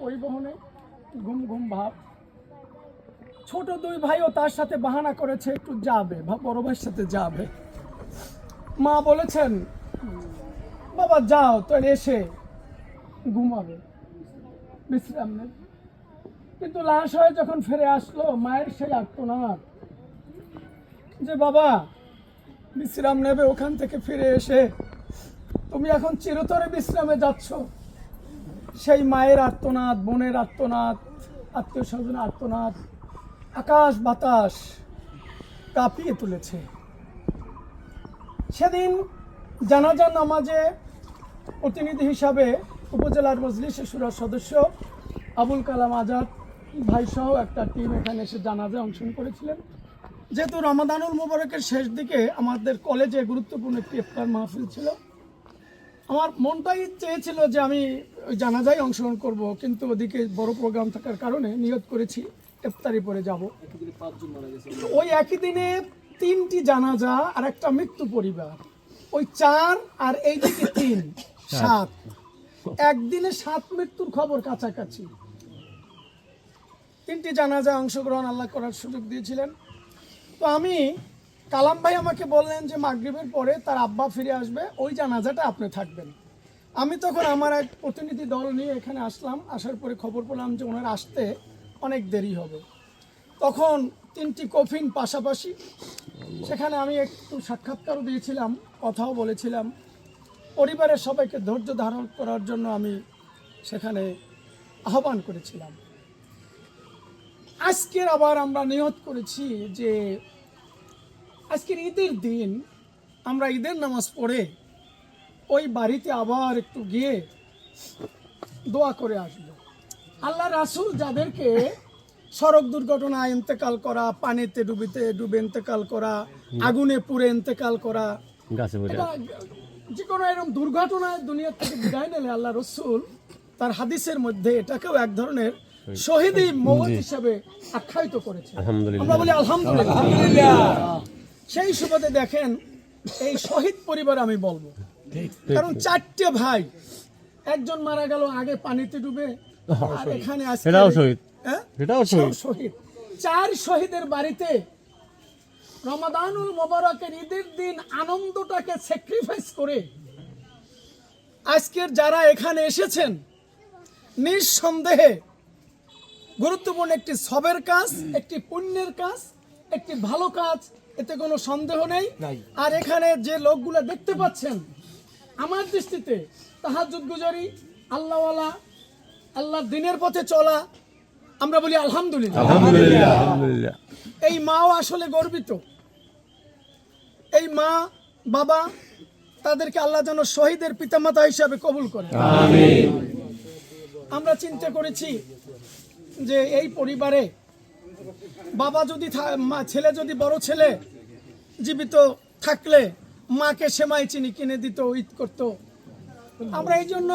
পরিবহনে ঘুম ঘুম ভাব। ছোট দুই ভাইও তার সাথে বাহানা করেছে, একটু যাবে বড় ভাইয়ের সাথে যাবে। মা বলেছেন, বাবা, যাও তোর এসে ঘুমাবে। বিশ্রাম নেবে। কিন্তু লাশ হয়ে যখন ফিরে আসলো, মায়ের সেই আত্মনাদ যে, বাবা, বিশ্রাম নেবে ওখান থেকে ফিরে এসে। তুমি এখন চিরতরে বিশ্রামে যাচ্ছ। সেই মায়ের আর্তনাদ, বোনের আর্তনাদ আত্মীয় স্বজনের আর্তনাদ আকাশ বাতাস কাঁপিয়ে তুলেছে। সেদিন জানাজা নামাজে প্রতিনিধি হিসাবে উপজেলার মজলিস সুরার সদস্য আবুল কালাম আজাদ ভাই সহ একটা টিম এখানে এসে জানাজে অংশগ্রহণ করেছিলেন। যেহেতু রমাদানুল মুবারকের শেষ দিকে আমাদের কলেজে গুরুত্বপূর্ণ একটি ইফতার মাহফিল ছিল আমার মনটাই চেয়েছিল যে আমি ওই জানাজায় অংশগ্রহণ করব কিন্তু ওদিকে বড় প্রোগ্রাম থাকার কারণে নিয়ত করেছি ইফতারি পরে যাব। ওই একই দিনে তিনটি জানাজা আর একটা মৃত্যু পরিবার। ওই চার আর এই দিকে তিন সাত। একদিনে সাত মৃত্যুর খবর কাছাকাছি। তিনটি জানাজায় অংশগ্রহণ আল্লাহ করার সুযোগ দিয়েছিলেন। তো আমি কালাম ভাই আমাকে বললেন যে মাগরিবের পরে তার আব্বা ফিরে আসবে, ওই জানাজাটা আপনি থাকবেন। আমি তখন আমার এক প্রতিনিধি দল নিয়ে এখানে আসলাম, আসার পরে খবর পেলাম যে ওনার আসতে অনেক দেরি হবে। তখন তিনটি কফিন পাশাপাশি সেখানে আমি একটু সাক্ষাৎকারও দিয়েছিলাম, কথাও বলেছিলাম। পরিবারের সবাইকে ধৈর্য ধারণ করার জন্য আমি সেখানে আহ্বান করেছিলাম। আজকের আবার আমরা নিয়ত করেছি যে আজকের ঈদের দিন আমরা ঈদের নামাজ পড়ে ওই বাড়িতে আবার একটু গিয়ে দোয়া করে আসব। আল্লাহ রাসুল যাদেরকে সড়ক দুর্ঘটনায় ইন্তেকাল করা পানিতে ডুবিতে ডুবে ইন্তেকাল করা আগুনে পুড়ে ইন্তেকাল করা যে কোনো এরকম দুর্ঘটনায় দুনিয়া থেকে বিদায় নিলে আল্লাহ রসুল তার হাদিসের মধ্যে এটাকেও এক ধরনের শহীদি মৌত হিসাবে আখ্যায়িত করেছে। আমরা বলি আলহামদুলিল্লাহ। সেই সুবাদে দেখেন এই শহীদ পরিবার আমি বলব। কারণ চারটে ভাই একজন মারা গেল আগে পানিতে ডুবে আর এখানে শহীদ। হ্যাঁ? শহীদ। চার শহীদের বাড়িতে রমাদানুল মোবারকের ঈদের দিন আনন্দটাকে স্যাক্রিফাইস করে আজকের যারা এখানে এসেছেন নিঃসন্দেহে গুরুত্বপূর্ণ একটি সবের কাজ একটি পুণ্যের কাজ একটি ভালো কাজ এতে কোনো সন্দেহ নেই। আর এখানে যে লোকগুলো দেখতে পাচ্ছেন আমার দৃষ্টিতে তাহাজুদ গুজারি আল্লাহওয়ালা আল্লাহর দিনের পথে চলা আমরা বলি আলহামদুলিল্লাহ। আলহামদুলিল্লাহ আলহামদুলিল্লাহ। এই মাও আসলে গর্বিত। এই মা বাবা তাদেরকে আল্লাহ যেন শহীদের পিতামাতা হিসাবে কবুল করে আমরা চিন্তা করেছি যে এই পরিবারে বাবা যদি ছেলে যদি বড় ছেলে, জীবিত থাকলে মাকে সেমাই চিনি কিনে দিত, ঈদ করত। আমরা এই জন্য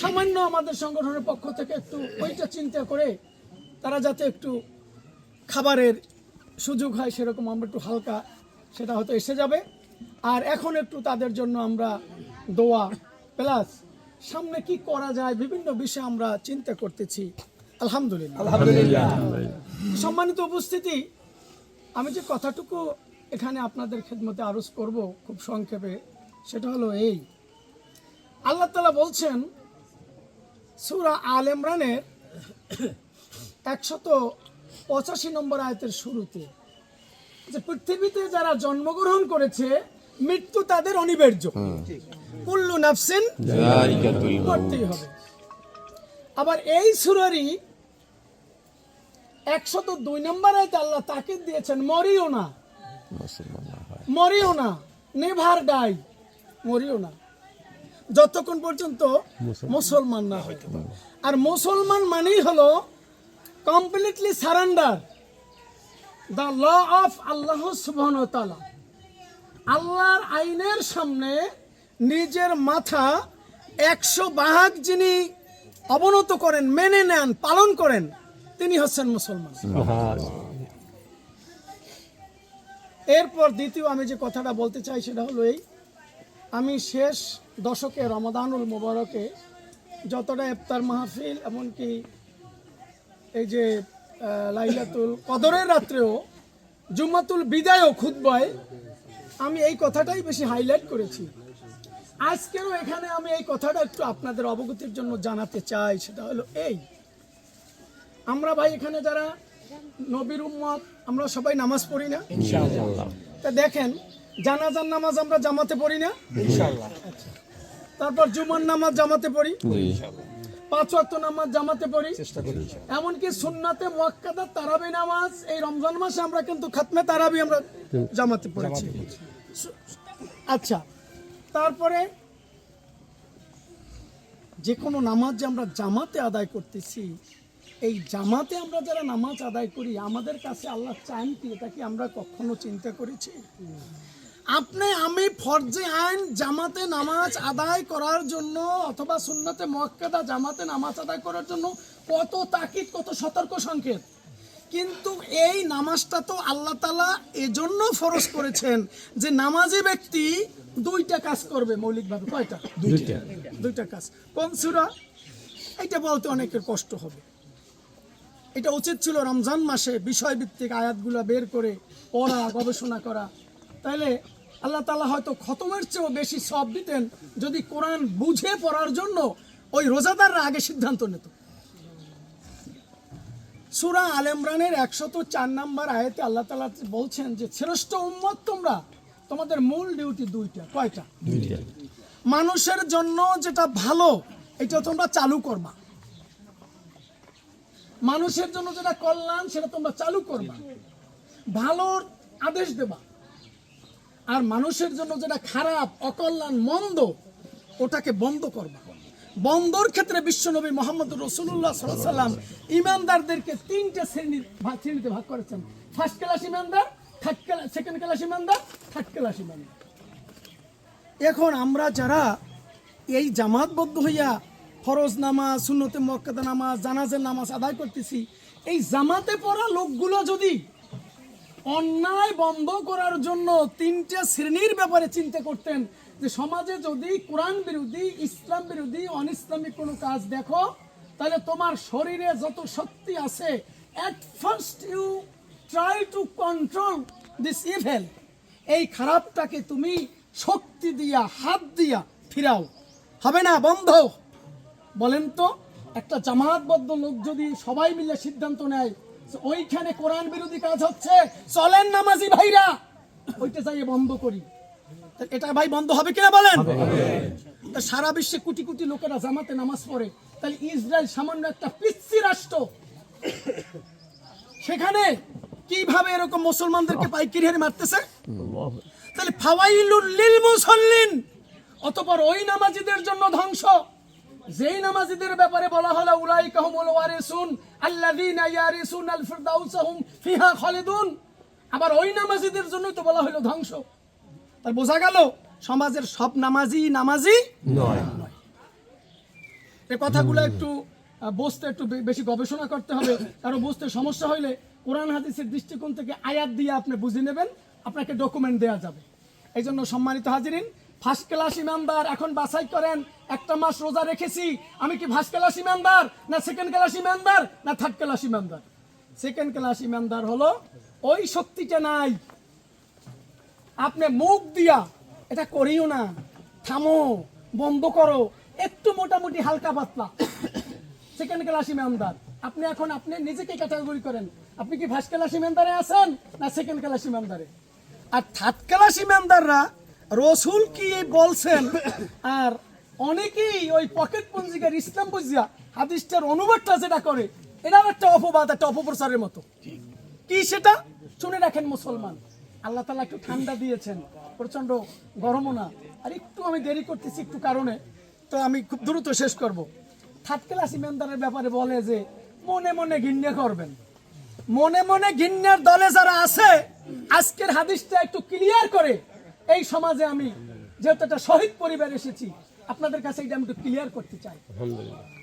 সামান্য আমাদের সংগঠনের পক্ষ থেকে একটু ওইটা চিন্তা করে তারা যাতে একটু খাবারের সুযোগ হয় সেরকম আমরা একটু হালকা সেটা হয়তো এসে যাবে। আর এখন একটু তাদের জন্য আমরা দোয়া, প্লাস সামনে কি করা যায়, বিভিন্ন বিষয়ে আমরা চিন্তা করতেছি। আলহামদুলিল্লাহ। সম্মানিত উপস্থিতি আমি যে কথাটুকু এখানে আপনাদের খেদমতে আরজ করব খুব সংক্ষেপে সেটা হলো এই। আল্লাহ তালা বলছেন সুরা আল ইমরানের একশত পঁচাশি নম্বর আয়তের শুরুতে যে পৃথিবীতে যারা জন্মগ্রহণ করেছে মৃত্যু তাদের অনিবার্য। কুল্লু নাফসিন করতেই হবে। আবার এই সুরারই একশত দুই নম্বর আল্লাহ তাকে দিয়েছেন মরিও না। মরিও না। Never die. মরিও না। যতক্ষণ পর্যন্ত মুসলমান। না হয়। আর মুসলমান মানেই হলো completely surrender the law of Allah সুবহান তালা আল্লাহর আইনের সামনে নিজের মাথা একশো বাহাগ যিনি অবনত করেন, মেনে নেন, পালন করেন, তিনি হচ্ছেন মুসলমান। এরপর দ্বিতীয় আমি যে কথাটা বলতে চাই সেটা হলো এই, আমি শেষ দশকে রমাদানুল মোবারকে যতটা ইফতার মাহফিল এমনকি এই যে লাইলাতুল কদরের রাত্রেও, জুম্মাতুল বিদায় বিদায়ও, খুতবায়, আমি এই কথাটাই বেশি হাইলাইট করেছি। আজকেরও এখানে আমি এই কথাটা একটু আপনাদের অবগতির জন্য জানাতে চাই সেটা হলো এই। আমরা ভাই এখানে যারা নবীর উম্মত আমরা সবাই নামাজ পড়ি না। তা দেখেন জানাজার নামাজ আমরা জামাতে পড়ি না। তারপর জুমার নামাজ জামাতে পড়ি। পাঁচ ওয়াক্ত নামাজ জামাতে পড়ি। এমনকি সুন্নাতে মুয়াক্কাদা তারাবি নামাজ এই রমজান মাসে আমরা কিন্তু খাতমে তারাবি আমরা জামাতে পড়েছি। আচ্ছা তারপরে যে কোনো নামাজ যে আমরা জামাতে আদায় করতেছি, এই জামাতে আমরা যারা নামাজ আদায় করি, আমাদের কাছে আল্লাহ চান কি এটা কি আমরা কখনো চিন্তা করেছি? আপনি আমি ফরজে আইন জামাতে নামাজ আদায় করার জন্য অথবা সুন্নতে মক্কাদা জামাতে নামাজ আদায় করার জন্য কত তাকিদ, কত সতর্ক সংকেত? কিন্তু এই নামাজটা তো আল্লাহ তালা এজন্য ফরজ করেছেন যে নামাজি ব্যক্তি দুইটা কাজ করবে মৌলিকভাবে। কয়টা? দুইটা। দুইটা। কাজ। কোন সুরা? এটা বলতে অনেকের কষ্ট হবে। এটা উচিত ছিল রমজান মাসে বিষয়ভিত্তিক আয়াতগুলো বের করে পড়া গবেষণা করা। তাইলে আল্লাহ তালা হয়তো খতমের চেয়েও বেশি সব দিতেন যদি কোরআন বুঝে পড়ার জন্য ওই রোজাদাররা আগে সিদ্ধান্ত নিত। সুরা আল ইমরানের একশত চার নাম্বার আয়াতে আল্লাহ তালা বলছেন যে শ্রেষ্ঠ উম্মত তোমরা? তোমাদের মূল ডিউটি দুইটা। কয়টা? মানুষের জন্য যেটা ভালো এটা তোমরা চালু করবা। মানুষের জন্য যেটা কল্যাণ সেটা তোমরা চালু করবা। ভালোর আদেশ দেবা। আর মানুষের জন্য যেটা খারাপ অকল্যাণ মন্দ ওটাকে বন্ধ করবা। বন্দর ক্ষেত্রে বিশ্বনবী মোহাম্মদ রসুল্লাহ সাল্লাম ইমানদারদেরকে তিনটে শ্রেণির শ্রেণীতে ভাগ করেছেন। ফার্স্ট ক্লাস ইমানদার থার্ড ক্লাস সেকেন্ড ক্লাস ইমানদার থার্ড ক্লাস ইমানদার। এখন আমরা যারা এই জামাতবদ্ধ হইয়া ফরজ নামাজ, সুন্নতে মক্কাদা নামাজ, জানাজের নামাজ আদায় করতেছি, এই জামাতে পড়া লোকগুলো যদি অন্যায় বন্ধ করার জন্য তিনটে শ্রেণির ব্যাপারে চিন্তা করতেন যে সমাজে যদি কোরআন বিরোধী, ইসলাম বিরোধী অনিসলামিক কোনো কাজ দেখো, তাহলে তোমার শরীরে যত শক্তি আছে at first you try to control this evil এই খারাপটাকে তুমি শক্তি দিয়া, হাত দিয়া ফিরাও। হবে না, বন্ধ। বলেন তো, একটা জামাতবদ্ধ লোক যদি সবাই মিলে সিদ্ধান্ত নেয় ওইখানে কোরআন বিরোধী কাজ হচ্ছে, চলেন নামাজি ভাইরা, ওইটা যাইয়ে বন্ধ করি। এটা ভাই বন্ধ হবে কিনা বলেন? তা সারা বিশ্বে কোটি কোটি লোকেরা জামাতে নামাজ পড়ে। তাহলে ইসরায়েল সামান্য একটা পিচ্ছি রাষ্ট্র। সেখানে কীভাবে এরকম মুসলমানদেরকে পাইকিরি হারে মারতেছে? তাহলে ফাওয়াইলুল লিল মুসাল্লিন। অতঃপর ওই নামাজিদের জন্য ধ্বংস। যেই নামাজিদের ব্যাপারে বলা হলো উলাইকা হুমুল ওয়ারিসুন আল্লাযীনা ইয়ারিসুন আল ফিরদাউস হুম ফিহা খালিদুন। আবার ওই নামাজিদের জন্যই তো বলা হলো ধ্বংস। তাই বোঝা গেল সমাজের সব নামাজি নামাজি নয়। এই কথাগুলো একটু বুঝতে একটু বেশি গবেষণা করতে হবে কারণ বুঝতে সমস্যা হইলে কোরআন হাদিসের দৃষ্টিকোণ থেকে আয়াত দিয়ে আপনি বুঝে নেবেন আপনাকে ডকুমেন্ট দেওয়া যাবে। এই জন্য সম্মানিত হাজিরিন ফার্স্ট ক্লাস ইমানদার এখন বাছাই করেন একটা মাস রোজা রেখেছি আমি কি ফার্স্ট ক্লাস ইমানদার না সেকেন্ড ক্লাস ইমানদার না থার্ড ক্লাস ইমানদার সেকেন্ড ক্লাস ইমানদার হলো ওই শক্তিটা নাই আপনি মুখ দিয়া, এটা করিও না। থামো, বন্ধ করো। একটু মোটামুটি হালকা পাতলা। সেকেন্ড ক্লাস ইমানদার। আপনি এখন, আপনি নিজেকে ক্যাটাগরি করেন। আপনি কি ফার্স্ট ক্লাস ইমানদারে আছেন, না সেকেন্ড ক্লাস ইমানদারে? আর থার্ড ক্লাস ইমানদাররা রসুল কি বলছেন? আর অনেকেই ওই পকেট পঞ্জিকার ইসলাম বুঝিয়া হাদিসটার অনুবাদটা যেটা করে, এটাও একটা অপবাদ, একটা অপপ্রচারের মতো। কি সেটা? শুনে রাখেন মুসলমান। আল্লাহ তালা একটু ঠান্ডা দিয়েছেন প্রচণ্ড গরমও না। আর একটু আমি দেরি করতেছি একটু কারণে তো আমি খুব দ্রুত শেষ করব। থার্ড ক্লাস ইমানদারের ব্যাপারে বলে যে মনে মনে ঘিন্নে করবেন। মনে মনে ঘিন্নের দলে যারা আছে আজকের হাদিসটা একটু ক্লিয়ার করে এই সমাজে আমি যেহেতু একটা শহীদ পরিবার এসেছি আপনাদের কাছে এটা আমি একটু ক্লিয়ার করতে চাই।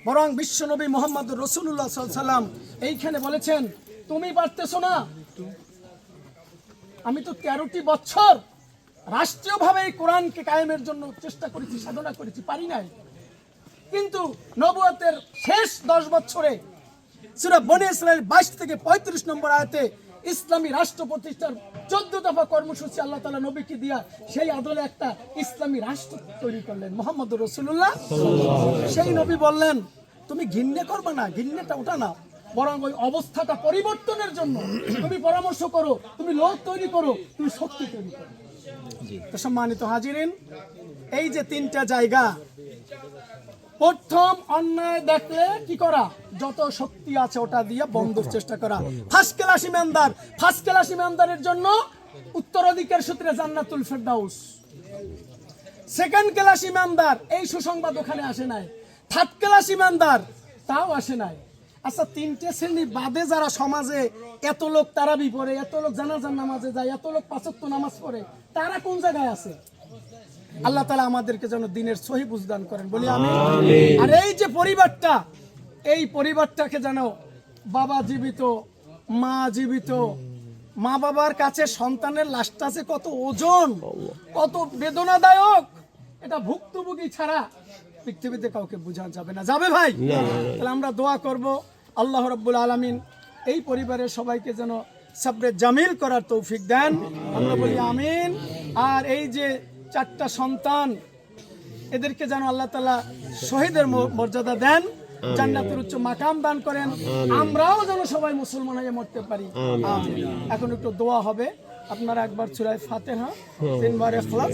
বরং বিশ্বনবী মোহাম্মদ রসুল্লাহ সাল্লাম এইখানে বলেছেন তুমি পারতেছো না আমি তো তেরোটি বছর রাষ্ট্রীয়ভাবে এই কোরআনকে কায়েমের জন্য চেষ্টা করেছি সাধনা করেছি পারি নাই। কিন্তু নবুয়তের শেষ দশ বছরে সুরা বনে ইসরায়েল বাইশ থেকে পঁয়ত্রিশ নম্বর আয়াতে ইসলামী রাষ্ট্র প্রতিষ্ঠার চোদ্দ দফা কর্মসূচি আল্লাহ তালা নবীকে দিয়া সেই আদলে একটা ইসলামী রাষ্ট্র তৈরি করলেন মোহাম্মদ রসুল্লাহ সেই নবী বললেন তুমি ঘিন্নে করবে না ঘিন্নেটা ওটা না। বরং ওই অবস্থাটা পরিবর্তনের জন্য তুমি পরামর্শ করো তুমি লোক তৈরি করো তুমি শক্তি তৈরি করো। তো সম্মানিত হাজিরিন এই যে তিনটা জায়গা প্রথম অন্যায় দেখলে কি করা? যত শক্তি আছে ওটা দিয়ে বন্ধর চেষ্টা করা। ফার্স্ট ক্লাস ইমানদার ফার্স্ট ক্লাস ইমানদারের জন্য উত্তরাধিকার সূত্রে জান্নাতুল ফেরদাউস। সেকেন্ড ক্লাস ইমানদার এই সুসংবাদ ওখানে আসে নাই। থার্ড ক্লাস ইমানদার তাও আসে নাই। আচ্ছা তিনটে শ্রেণি বাদে যারা সমাজে এত লোক তারাবি পড়ে এত লোক জানাজার নামাজে যায় এত লোক পাঁচক্ত নামাজ পড়ে তারা কোন জায়গায় আছে? আল্লাহ তালা আমাদেরকে যেন দিনের সহি বুঝদান করেন। বলি আমি আর এই যে পরিবারটা এই পরিবারটাকে যেন বাবা জীবিত মা জীবিত মা বাবার কাছে সন্তানের লাশটা যে কত ওজন কত বেদনাদায়ক এটা ভুক্তভোগী ছাড়া পৃথিবীতে কাউকে বোঝানো যাবে না। যাবে ভাই? তাহলে আমরা দোয়া করব। আল্লাহ রব্বুল আলমিন এই পরিবারের সবাইকে যেন সাবরে জামিল করার তৌফিক দেন। আমরা বলি আমিন। আর এই যে চারটা সন্তান এদেরকে যেন আল্লাহ তালা শহীদের মর্যাদা দেন জান্নাতের উচ্চ মাকাম দান করেন। আমরাও যেন সবাই মুসলমান হয়ে মরতে পারি। এখন একটু দোয়া হবে। আপনারা একবার চূড়ায় ফাতেহা তিনবার এখলাস